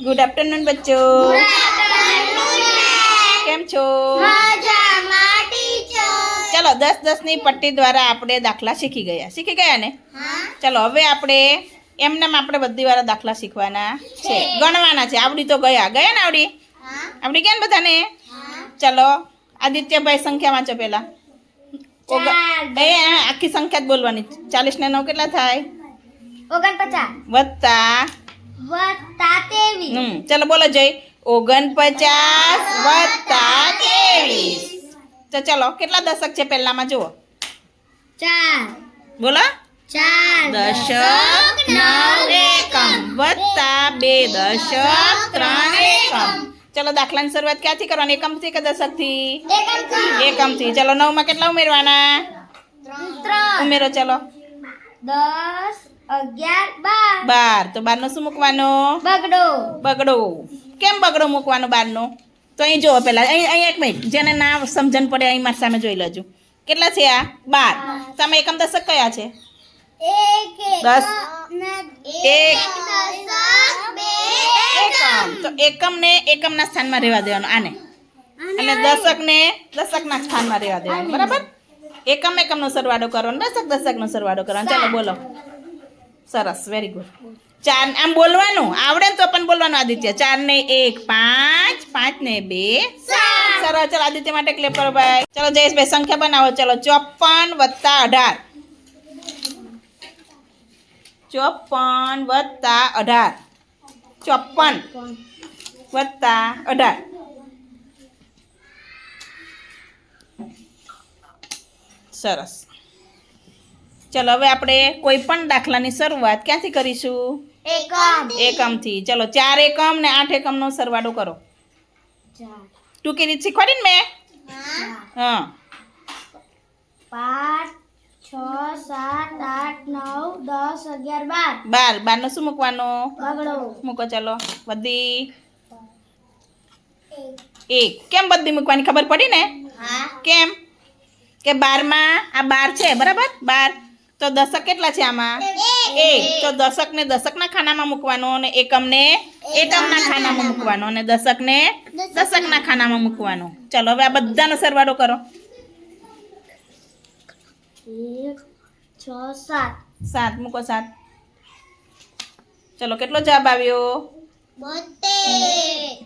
Good afternoon બચ્ચો. કેમ છો? ચલો દસ દસની પટ્ટી દ્વારા આપણે દાખલા શીખી ગયા. શીખી ગયા ને? ચલો હવે આપણે એમનેમ આપણે બધી વાળા દાખલા શીખવાના છે. ગણવાના છે. આવડી તો ગયા. ગયા ને આવડી? આવડી ગયા ને બધાને? ચલો આદિત્યભાઈ સંખ્યા વાંચો પેલા ઓગ- એ આખી સંખ્યા જ બોલવાની. ચાલીસ ને નવ કેટલા થાય? ઓગણપચાસ. વત્તા વત્તા હમ ચલો બોલો જય. ઓગણપચાસ વત્તા ત્રેવીસ. તો ચલો કેટલા દશક છે પહેલામાં જુઓ. ચાર. બોલો. ચાર દશક નવ એકમ. વત્તા બે દશક ત્રણ એકમ. ચલો દાખલાની શરૂઆત ક્યાંથી કરવાની? એકમથી કે દશકથી? એકમથી. ચાલો નવમાં કેટલા ઉમેરવાના? ત્રણ. ઉમેરો ચલો. દસ બાર. બાર. તો બારનો શું મૂકવાનો? બગડો. બગડો. કેમ બગડો મૂકવાનો બારનો? તો અહીં જુઓ પહેલાં. અહીં અહીં એક મિનિટ. જેને ના સમજણ પડે અહીં મારી સામે જોઈ લેજો. કેટલા છે આ? બાર. તમે એકમ દશક કયા છે? દસ. એક. એકમ તો એકમ. તો એકમને સ્થાનમાં રહેવા દેવાનું. આને. અને દશકને દશકના સ્થાનમાં રહેવા દેવાનું. બરાબર? એકમ એકમનો સરવાળો કરવાનો. દશક દશકનો સરવાળો કરવાનો. ચાલો બોલો. સરસ વેરી ગુડ ચાર, આમ બોલવાનું? આવડે ને તો પણ બોલવાનું, આદિત્ય. ચાર ને એક, પાંચ પાંચ ને બે સરસ, ચલો આદિત્ય માટે ક્લેપ કરો ભાઈ ચલો જયેશભાઈ, સંખ્યા બનાવો. ચલો ચોપન વત્તા અઢાર. ચોપન વત્તા અઢાર. ચોપન વત્તા અઢાર. સરસ. ચલો હવે આપણે કોઈ પણ દાખલાની શરૂઆત ક્યાંથી કરીશું? એકમ. એકમથી. ચલો ચાર એકમ ને આઠ એકમનો સરવાળો કરો. ટૂંકી રીત શીખવાડી ને મેં? હા. પાંચ છ સાત આઠ નવ દસ અગિયાર બાર. બાર. બારનો શું મૂકવાનો? મૂકો ચાલો. બધી. એક. કેમ બધી મૂકવાની ખબર પડી ને? કેમ? કે બારમાં આ બાર છે બરાબર? બાર. તો દશક કેટલા છે આમાં? એક. તો દશકને દશકના ખાનામાં મૂકવાનો અને એકમને એકમના ખાનામાં મૂકવાનો અને દશકને દશકના ખાનામાં. મૂકવાનો. ચલો હવે આ બધાનો સરવાળો કરો. છ સાત. સાત. મૂકો સાત. ચલો કેટલો જવાબ આવ્યો?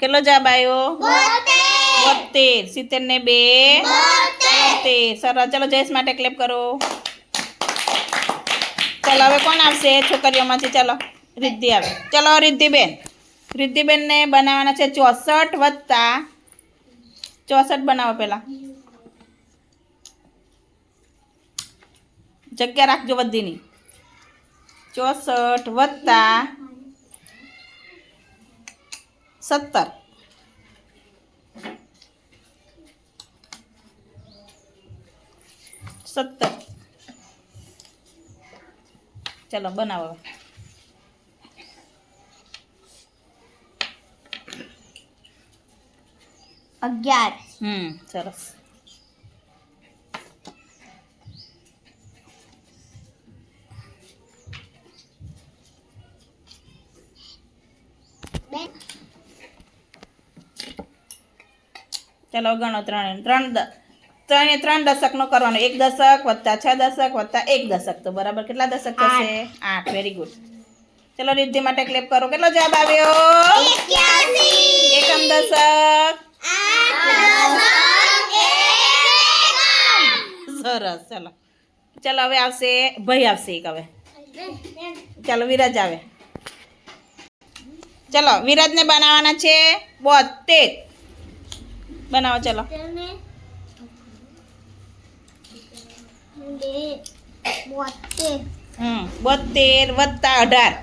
કેટલો જવાબ આવ્યો? બોતેર. સિત્તેર ને બે. બોતેર. સરસ. ચલો જયેશ માટે ક્લેપ કરો. ચલો, હવે કોણ આવશે છોકરીઓમાંથી? ચલો, રિદ્ધિ આવે. ચલો, રિદ્ધિબેન. રિદ્ધિબેનને બનાવવાના છે ચોસઠ વત્તા. ચોસઠ બનાવો પહેલાં. જગ્યા રાખજો બધીની. ચોસઠ વત્તા સત્તર. સત્તર. ચલો બનાવો અગિયાર. હમ સરસ. ચાલો ચલો ગણો ત્રણ. ત્રણ દ- ત્રણે ત્રણ દશકનો કરવાનો. એક દશક વત્તા છ દશક વત્તા એક દશક. તો બરાબર કેટલા દશક થશે? આઠ. વેરી ગુડ ચલો રિદ્ધિ માટે ક્લેપ કરો. કેટલો જવાબ આવ્યો? એકમ દશક. સરસ. ચલો. ચલો હવે આવશે ભાઈ આવશે એક હવે. ચાલો વિરાજ આવે. ચલો વિરાજને બનાવવાના છે બોતેર. બનાવો ચલો બોતેર હમ બોતેર વત્તા અઢાર.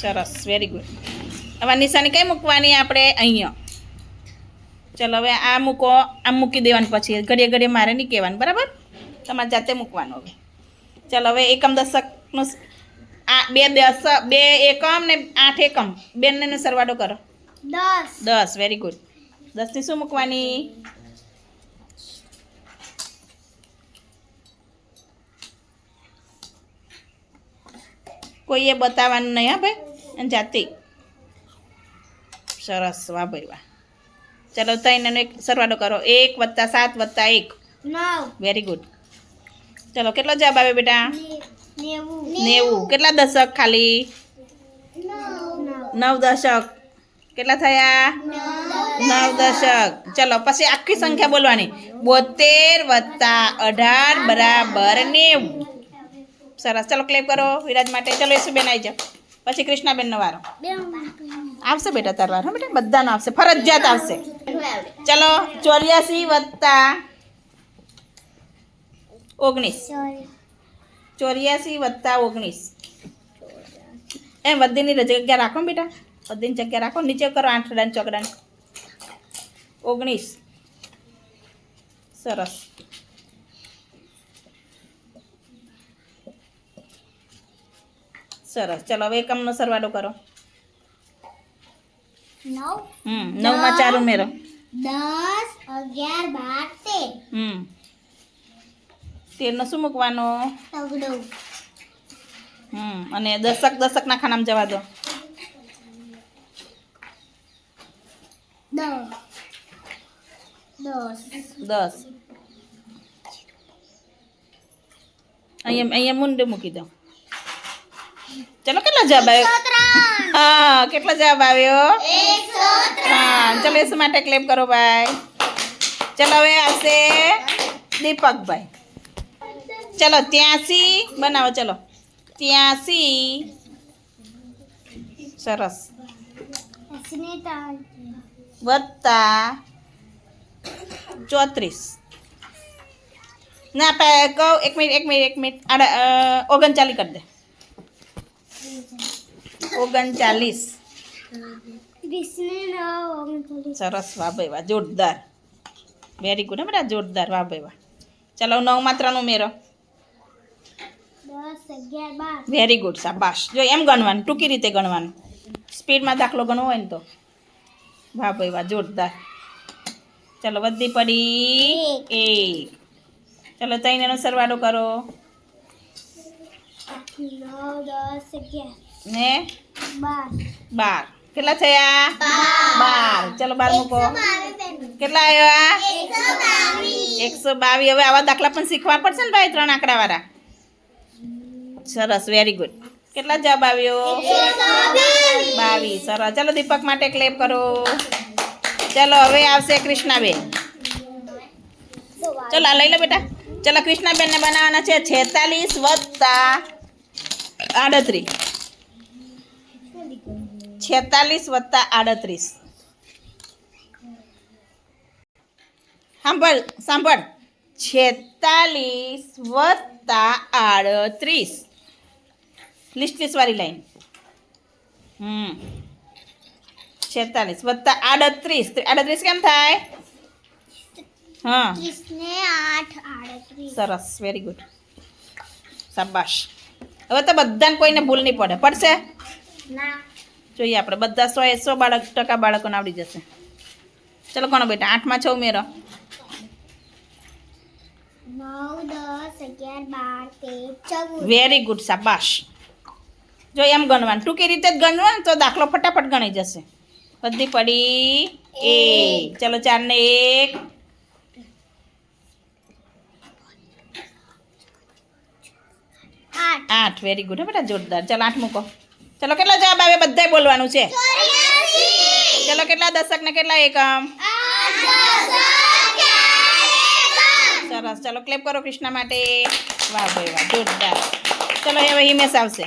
સરસ વેરી ગુડ હવે નિશાની કઈ મૂકવાની આપણે અહીંયા? ચલો હવે આ મૂકો આમ મૂકી દેવાનું પછી. ઘડીએ ઘડીએ મારે નહીં કહેવાનું બરાબર? તમારે જાતે મૂકવાનું હવે. ચલો હવે એકમ દશકનું આ બે દસ બે એકમ ને આઠ એકમ. બેનને સરવાળો કરો. દસ. દસ વેરી ગુડ દસની શું મૂકવાની? કોઈએ બતાવવાનું નહીં હા ભાઈ? અને જાતે. સરસ વાહ ભાઈ વાહ. ચલો ત્રણ એક સરવાળો કરો. એક વત્તા સાત વત્તા એક. વેરી ગુડ ચલો કેટલો જવાબ આવે બેટા? નેવું. કેટલા દશક ખાલી? નવ. દશક. કેટલા થયા? નવ દશક. ચલો પછી આખી સંખ્યા બોલવાની. બોતેર વત્તા અઢાર બરાબર નેવું. સરસ. ચલો ક્લેપ કરો, વિરાજ માટે. ચલો યશુબેન આવી જાઓ. પછી કૃષ્ણાબેનનો વારો. આવશે બેટા તાર વારો. બેટા, બધાનો આવશે. ફરજિયાત આવશે. ચલો, ચોર્યાસી વત્તા ઓગણીસ. ચોર્યાસી વત્તા ઓગણીસ. એમ વધીની જગ્યા રાખો બેટા. વધીની જગ્યા રાખો. નીચે કરો આઠડાની ચોકડાની ઓગણીસ. સરસ. સરસ. ચલો હવે એકમનો સરવાળો કરો. નવ હમ નવમાં ચાર ઉમેરો. દસ અગિયાર બાર તેર. હમ. તેરનો શું મૂકવાનો? તગડો. હમ અને દશક દશકના ખાનામાં જવા દો. દસ. દસ. દસ. અહીંયા અહીંયા મુંડે મૂકી દો. ચલો કેટલો જવાબ આવ્યો? હા કેટલો જવાબ આવ્યો? હા ચલો એસ માટે ક્લેપ કરો ભાઈ. ચલો હવે આવશે દીપકભાઈ. ચલો ત્યાંસી બનાવો ચલો. ત્યાંસી. સરસ. વત્તા ચોત્રીસ. ના પા કહું એક મિનિટ એક મિનિટ એક મિનિટ. ઓગણચાલીસ કરી દે. ઓગણચાલીસ. સરસ વાહ ભાઈ વાહ જોરદાર. વેરી ગુડ બેટા જોરદાર વાહ ભાઈ વાહ. ચલો નવ માત્રનો દસ વેરી ગુડ શાબાશ. જો એમ ગણવાનું ટૂંકી રીતે ગણવાનું. સ્પીડમાં દાખલો ગણવો હોય ને તો. વાહ ભાઈ વાહ જોરદાર. ચલો વધી પડી. એક. ચલો એનો સરવાળો કરો. ને? બાર. કેટલા થયા? બાર. ચલો બાર મૂકો. કેટલા આવ્યા? એકસો બાવીસ. હવે આવા દાખલા પણ શીખવા પડશે ને ભાઈ ત્રણ આંકડાવાળા? સરસ વેરી ગુડ કેટલા જવાબ આવ્યો? બાવીસ. સરસ. ચલો દીપક માટે ક્લેપ કરો. ચલો હવે આવશે કૃષ્ણાબેન. ચલો લઈ લો બેટા. ચલો કૃષ્ણાબેનને બનાવવાના છે છેતાલીસ વત્તા આડત્રીસ. છેતાલીસ વત્તા આડત્રીસ. સાંભળ સાંભળ. છેતાલીસ વત્તા આડત્રીસ. લિસ્ટલીસ વાળી લાઈન. હમ. છેતાલીસ વત્તા આડત્રીસ. આડત્રીસ કેમ થાય? હા. સરસ વેરી ગુડ શાબાશ. હવે તો બધાને કોઈને ભૂલ નહીં પડે. પડશે? જોઈએ આપણે. બધા સો એ સો બાળક ટકા બાળકોને આવડી જશે. ચલો કોનો બેટા આઠમાં છ ઉમેરો. વેરી ગુડ શાબાશ. જો એમ ગણવાનું. ટૂંકી રીતે જ ગણવાનું તો દાખલો ફટાફટ ગણાઈ જશે. બધી પડી. એ ચલો ચાર ને એક. આઠ. વેરી ગુડ બેટા જોરદાર. ચાલો આઠ મૂકો. ચલો કેટલા જવાબ આવે? બધાય બોલવાનું છે. ચલો કેટલા દશક ને કેટલા એકમ? સરસ. ચલો ક્લેપ કરો કૃષ્ણ માટે. વાહ ભાઈ વાહ જોરદાર. ચલો હવે હિમેશ આવશે.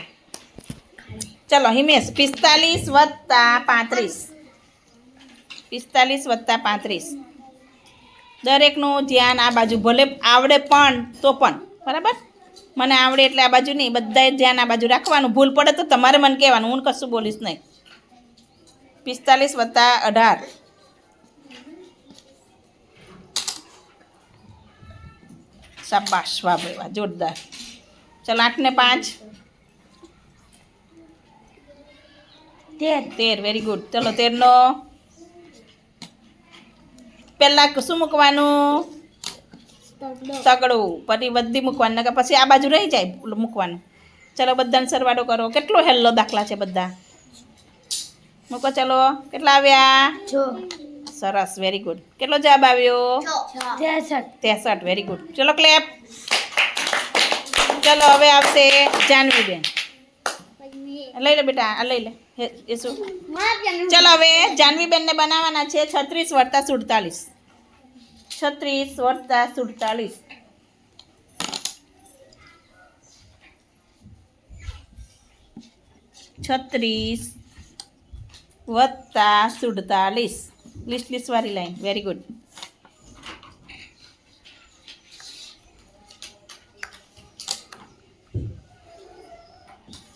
ચલો હિમેશ પિસ્તાલીસ વત્તા પાંત્રીસ. પિસ્તાલીસ વત્તા પાંત્રીસ. દરેકનું ધ્યાન આ બાજુ ભલે આવડે પણ તો પણ. બરાબર? મને આવડે એટલે આ બાજુ નહીં બધાએ ધ્યાન આ બાજુ રાખવાનું. ભૂલ પડે તો તમારે મને કહેવાનું હું કશું બોલીશ નહીં. પિસ્તાલીસ વત્તા અઢાર. શાબાશ વાહ ભાઈ વાહ જોરદાર. ચાલ આઠ ને પાંચ. તેર. તેર વેરી ગુડ ચલો તેરનો. પહેલાં શું મૂકવાનું? તગડું. પછી બધી મૂકવાનું નકર પછી આ બાજુ રહી જાય મૂકવાનું. ચલો બધાને સરવાળો કરો. કેટલો હેલ્લો દાખલા છે બધા. મૂકો ચલો. કેટલા આવ્યા? સરસ વેરી ગુડ કેટલો જવાબ આવ્યો? ત્રેસઠ. વેરી ગુડ ચલો ક્લેપ ચલો હવે આવશે જાનવીબેન. લઈ લે બેટા આ લઈ લે. હે, એ શું? ચલો હવે જાનવીબેનને બનાવવાના છે છત્રીસ વત્તા સુડતાલીસ. છત્રીસ વત્તા સુડતાલીસ. છત્રીસ વત્તા સુડતાલીસ. લિસ્ટ લિસ્ટ વાળી લાઈન વેરી ગુડ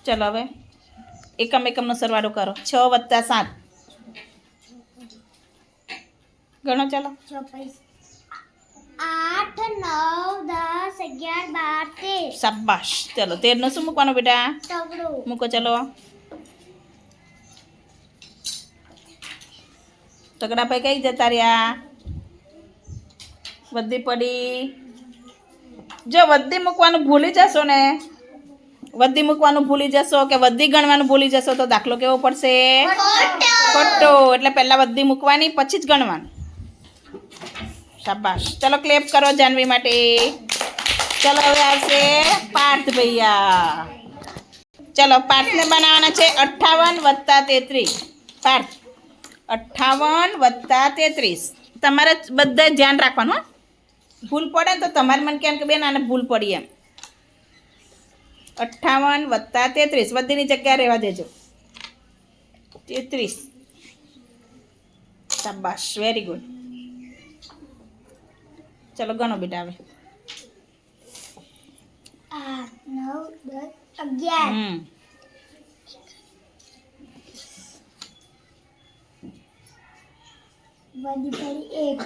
ચલો હવે, એકમ એકમનો સરવાળો કરો. છ વત્તા સાત. ગણો ચાલો. નવ દસ અગિયાર બાર તેર શાબાશ ચલો તેરનો શું મૂકવાનું બેટા તગડો મૂકો ચલો તગડા ભાઈ કઈ જતા રહ્યા વધી પડી જો વધી મૂકવાનું ભૂલી જશો ને વધી મૂકવાનું ભૂલી જશો કે વધી ગણવાનું ભૂલી જશો તો દાખલો કેવો પડશે ખોટો એટલે પહેલાં વધી મૂકવાની પછી જ ગણવાનું શાબાશ. ચલો ક્લેપ કરો જાનવી માટે. ચલો હવે આવશે પાર્થ ભૈયા. ચલો, પાર્થને બનાવવાના છે અઠ્ઠાવન વત્તા તેત્રીસ. પાર્થ, અઠ્ઠાવન વત્તા તેત્રીસ. તમારે બધા ધ્યાન રાખવાનું ભૂલ પડે ને તો તમારે મને કેમ કે બેન, આને ભૂલ પડી એમ. અઠ્ઠાવન વત્તા તેત્રીસ. બધીની જગ્યા રહેવા દેજો. તેત્રીસ. શાબાશ. વેરી ગુડ ચલો ગણો બેટા હવે. હમ.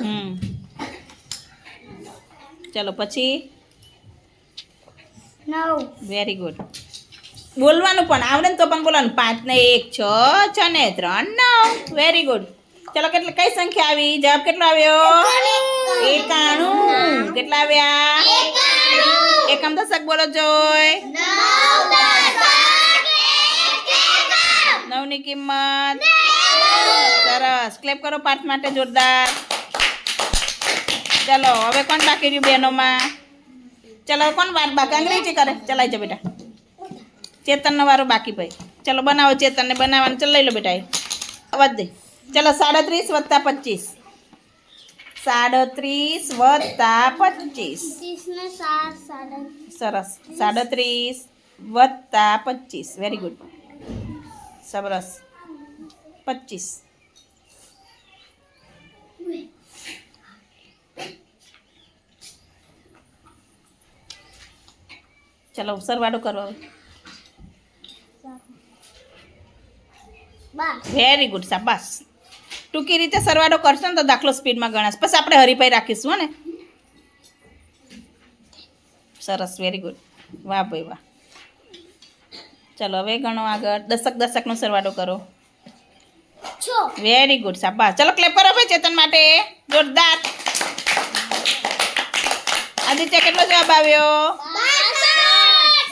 હમ. ચલો પછી? નવ. વેરી ગુડ બોલવાનું પણ આવડે ને તો પણ બોલવાનું. પાંચ ને એક છ છ ને ત્રણ નવ. વેરી ગુડ ચલો, કેટલી, કઈ સંખ્યા આવી? જવાબ કેટલો આવ્યો? એકાણું. કેટલા આવ્યા? એકમ દશક, બોલો જોય નવની કિંમત. સરસ. ક્લેપ કરો પાઠ માટે, જોરદાર. ચલો, હવે કોણ બાકી રહ્યું બહેનોમાં? ચલો કોણ વાર બાકી? અંગ્રેજી કરે. ચલાઈ જાય બેટા. ચેતનનો વારો બાકી ભાઈ. ચલો, બનાવો ચેતનને. બનાવવાનું. ચલો, લઈ લો બેટા અવાજ દે. ચલો સાડત્રીસ વત્તા પચીસ સાડત્રીસ વત્તા પચીસ ત્રીસ ને સાત સાડા સરસ સાડત્રીસ વત્તા પચીસ વેરી ગુડ સરસ પચીસ ચલો સરવાળો કરો હવે બાર વેરી ગુડ શાબાશ ટૂંકી રીતે સરવાળો કરશો ને તો દાખલો સ્પીડમાં ગણાશ. પછી આપણે હરીફાઈ રાખીશું ને? સરસ વેરી ગુડ વાહ ભાઈ વાહ. ચલો હવે ગણો આગળ. દશક દશકનો સરવાળો કરો. વેરી ગુડ શાબાશ. ચલો ક્લેપ કરો ભાઈ ચેતન માટે. જોરદાર. આદિત્ય કેટલો જવાબ આવ્યો?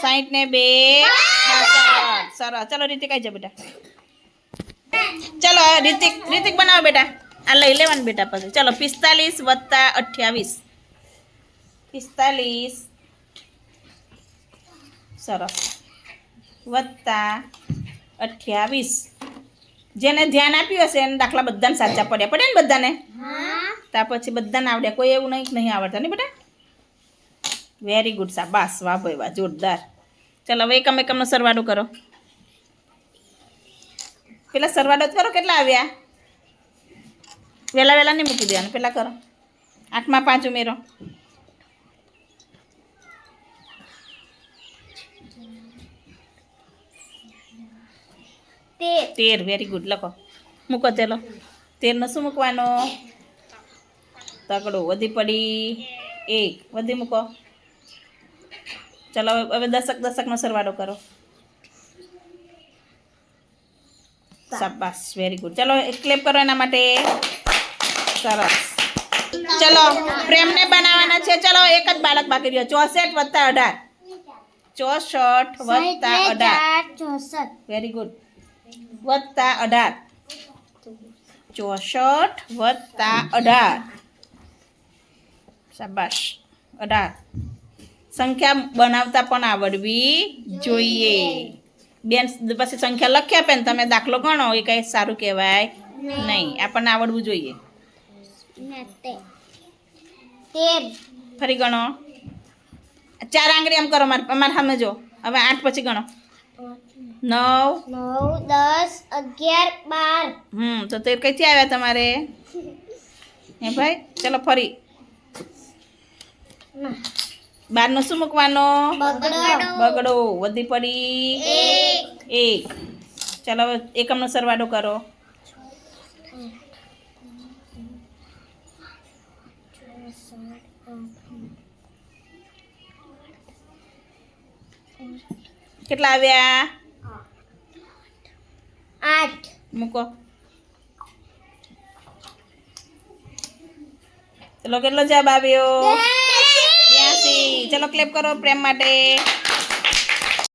સાઈઠ ને બે. સરસ. ચલો રીતે કઈ જા બેટા. ચલો રિતિક રીતિક બનાવો બેટા. આ લઈ લેવાનું બેટા પછી. ચલો પિસ્તાલીસ વત્તા અઠ્યાવીસ. પિસ્તાલીસ. સરસ. વત્તા અઠ્યાવીસ. જેને ધ્યાન આપ્યું હશે એને દાખલા બધાને સાચા પડ્યા. પડે ને બધાને? હા. ત્યાર પછી બધાને આવડ્યા કોઈ એવું નહીં નહીં આવડતા ને બેટા? વેરી ગુડ સા બસ વાહ ભાઈ વાહ જોરદાર. ચાલો હવે એકમ એકમનો સરવાળો કરો. પેલા સરવાળો જ કરો કેટલા આવ્યા? વહેલા વહેલા નહીં મૂકી દેવાનું પેલા કરો. આઠમાં પાંચ ઉમેરો. તેર. વેરી ગુડ લખો. મૂકો ચલો તેરનો શું મૂકવાનો? તગડો. વધી પડી એક. વધી મૂકો. ચલો હવે દશક દશકનો સરવાળો કરો. શાબાશ વેરી ગુડ ચલો એક ક્લેપ કરો એના માટે. સરસ. ચલો પ્રેમને બનાવવાના છે. ચલો એક જ બાળક બાકી રહ્યો. ચોસઠ વત્તા અઢાર. ચોસઠ વત્તા અઢાર. ચોસઠ. વેરી ગુડ વત્તા અઢાર. ચોસઠ વત્તા અઢાર. શાબાશ અઢાર. સંખ્યા બનાવતા પણ આવડવી જોઈએ. બેન પછી સંખ્યા લખ્યા આપે ને તમે દાખલો ગણો એ કંઈ સારું કહેવાય નહીં. આપણને આવડવું જોઈએ. તે. ફરી ગણો. ચાર આંગળી આમ કરો મારે અમારે સામે જો. હવે આઠ પછી ગણો. નવ. નવ દસ અગિયાર બાર. હમ તો તેર કઈથી આવ્યા તમારે? હે ભાઈ ચલો ફરી. બારનો શું મૂકવાનો? બગડો. વધી પડી. એક. ચાલો એકમનો સરવાળો કરો. કેટલા આવ્યા? આઠ. મૂકો. ચલો કેટલો જવાબ આવ્યો? બ્યાસી ચલો ક્લેપ કરો પ્રેમ માટે.